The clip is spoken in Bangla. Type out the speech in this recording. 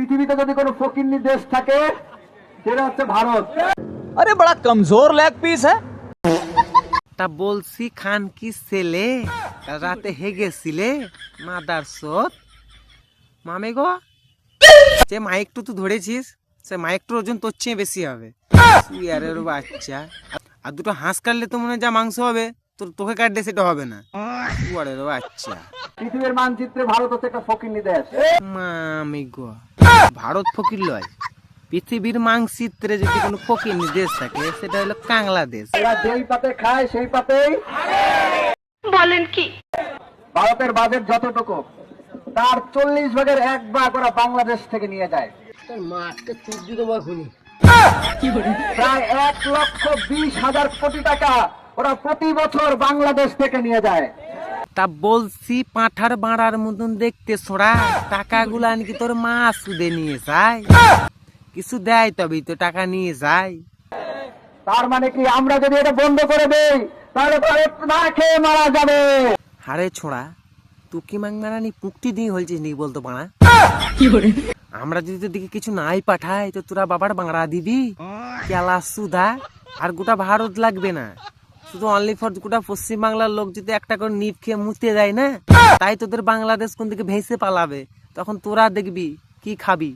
পৃথিবীতে যদি কোনো ফকিরনি দেশ থাকে সেটা হচ্ছে ভারত। আরে বড় কমজোর লেগ পিস হ্যাঁ? তা বলছি খান কি ছেলে? রাতে হেগেছিলে মাদার সোত মামে গো? যে মাইকটু তুই ধরেছিস সে মাইকটুর ওজন তোর চেয়ে বেশি হবে। তুই আরে বাচ্চা। আর দুটো হাঁস কাটলে তো মনে যা মাংস হবে। তোর তোকে কাটলে সেটা হবে না। ইয়ারের বাচ্চা। পৃথিবীর মানচিত্রে ভারত হচ্ছে একটা ফকিন্নি দেশ মামি গো। ভারত ফকির লয়। পৃথিবীর মাংসিত্রে যদি কোনো ফকির দেশ থাকে সেটা হলো বাংলাদেশ এরা যেই পাতে খায় সেই পাতেই বলেন কি? ভারতের বাজেট যতটুকু তার চল্লিশ ভাগের এক ভাগ ওরা বাংলাদেশ থেকে নিয়ে যায়। প্রায় এক লক্ষ বিশ হাজার কোটি টাকা ওরা প্রতি বছর বাংলাদেশ থেকে নিয়ে যায়। তা বলছি পাঁঠার বাড়ার মতন দেখতে সোড়া টাকাগুলা নাকি তোর মা সুদে নিয়ে যায়? কিছু দেয় তবেই তো টাকা নিয়ে যায়। তার মানে কি আমরা যদি এটা বন্ধ করে দেই তাহলে ভারত না খেয়ে মারা যাবে। হারে ছোড়া তুই কি মাংমারানি পুকটি দিয়ে নি বলতো বাড়া? আমরা যদি তোর দিকে কিছু নাই পাঠাই তো তোরা বাবার বাংলা দিবি। কেলা সুদা আর গোটা ভারত লাগবে না। শুধু অনলি ফর গোটা পশ্চিম বাংলার লোক যদি একটা করে নিপ খেয়ে মুতে যায় না, তাই তোদের বাংলাদেশ কোন দিকে ভেসে পালাবে? তখন তোরা দেখবি, কি খাবি?